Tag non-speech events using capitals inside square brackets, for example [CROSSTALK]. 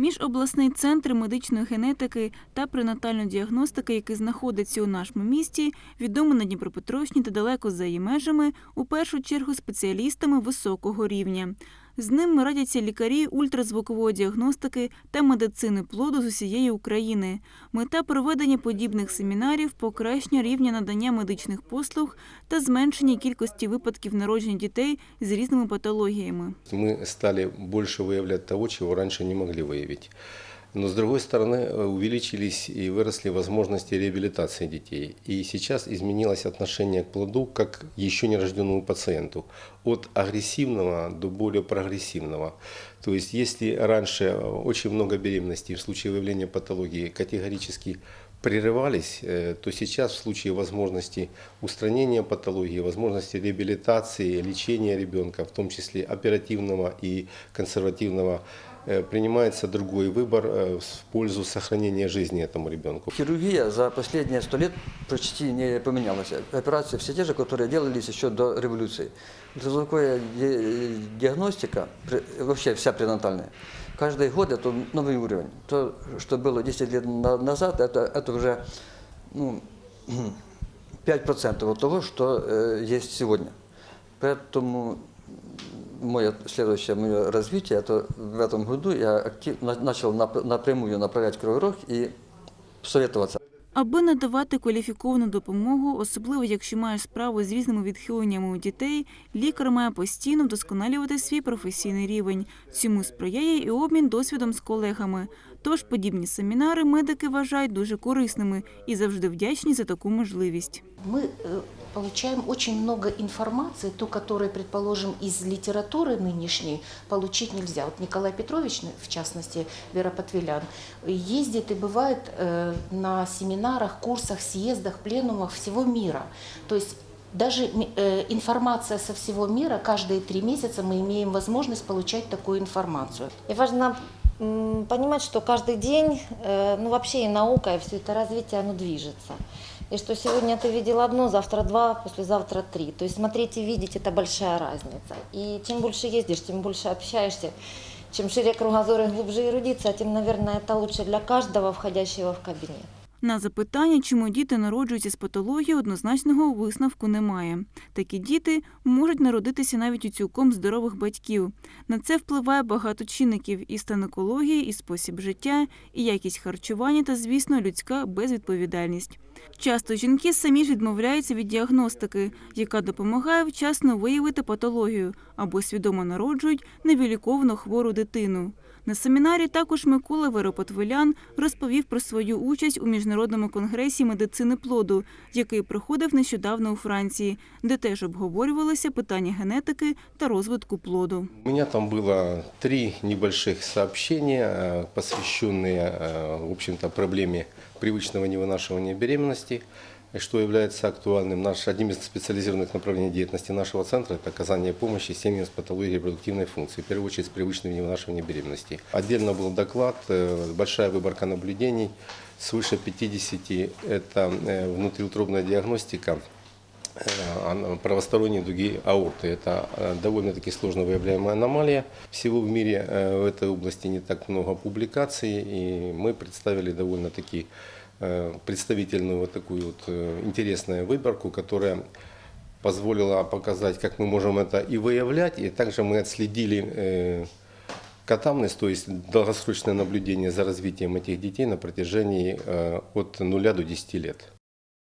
Міжобласний центр медичної генетики та пренатальної діагностики, який знаходиться у нашому місті, відомий на Дніпропетровщині та далеко за її межами, у першу чергу спеціалістами високого рівня. З ними радяться лікарі ультразвукової діагностики та медицини плоду з усієї України. Мета проведення подібних семінарів покращення рівня надання медичних послуг та зменшення кількості випадків народження дітей з різними патологіями. Мы стали больше выявлять того, чего раньше не могли выявить. Но с другой стороны, э, увеличились и выросли возможности реабилитации детей. И сейчас изменилось отношение к плоду как еще нерожденному пациенту. От агрессивного до более прогрессивного. То есть если раньше э, очень много беременностей в случае выявления патологии категорически прерывались, э, то сейчас в случае возможности устранения патологии, возможности реабилитации, лечения ребенка, в том числе оперативного и консервативного, принимается другой выбор э, в пользу сохранения жизни этому ребенку. Хирургия за последние сто лет почти не поменялась. Операции все те же, которые делались еще до революции. Ультразвуковая ди- диагностика, пре- вообще вся пренатальная, каждый год это новый уровень. То, что было 10 лет на- назад, это, это уже ну, [CLEARS THROAT] 5% от того, что э, есть сегодня. Поэтому мое следующее мое развитие, то в этом году я актив, на- начал нап- напрямую направлять кровь и советоваться. Аби надавати кваліфіковану допомогу, особливо якщо маєш справу з різними відхиленнями у дітей, лікар має постійно вдосконалювати свій професійний рівень. Цьому сприяє і обмін досвідом з колегами. Тож подібні семінари медики вважають дуже корисними і завжди вдячні за таку можливість. Мы э, получаем очень много информации, ту, которую, предположим, из литературы нынешней получить нельзя. Вот Николай Петрович, в частности, Вера Патвилян, ездит и бывает э, на семинарах, курсах, съездах, пленумах всего мира. То есть даже м- э, информация со всего мира, каждые три месяца мы имеем возможность получать такую информацию. И важно м, понимать, что каждый день, э, ну вообще и наука, и все это развитие, оно движется. И что сегодня ты видел одно, завтра два, послезавтра три. То есть смотреть и видеть – это большая разница. И чем больше ездишь, тем больше общаешься, чем шире кругозор и глубже эрудиция, тем, наверное, это лучше для каждого входящего в кабинет. На запитання, чому діти народжуються з патологією, однозначного висновку немає. Такі діти можуть народитися навіть у цілком здорових батьків. На це впливає багато чинників і стан екології, і спосіб життя, і якість харчування та, звісно, людська безвідповідальність. Часто жінки самі ж відмовляються від діагностики, яка допомагає вчасно виявити патологію або свідомо народжують невіліковану хвору дитину. На семінарі також Микола Веропотвелян розповів про свою участь у міжнародному конгресі медицини плоду, який проходив нещодавно у Франції, де теж обговорювалися питання генетики та розвитку плоду. У меня там было три небольших сообщения, э, посвященные, э, в общем-то, проблеме привычного невынашивания беременности, Что является актуальным. Наш, одним из специализированных направлений деятельности нашего центра – это оказание помощи семьям с патологией репродуктивной функции, в первую очередь с привычным невынашиванием беременности. Отдельно был доклад, э, большая выборка наблюдений, свыше 50 – это э, внутриутробная диагностика, Э, правосторонней дуги аорты. Это довольно-таки сложно выявляемая аномалия. Всего в мире в этой области не так много публикаций, и мы представили довольно-таки представительную вот такую вот э, интересную выборку, которая позволила показать, как мы можем это и выявлять, и также мы отследили э, катамность, то есть долгосрочное наблюдение за развитием этих детей на протяжении э, от 0 до 10 лет.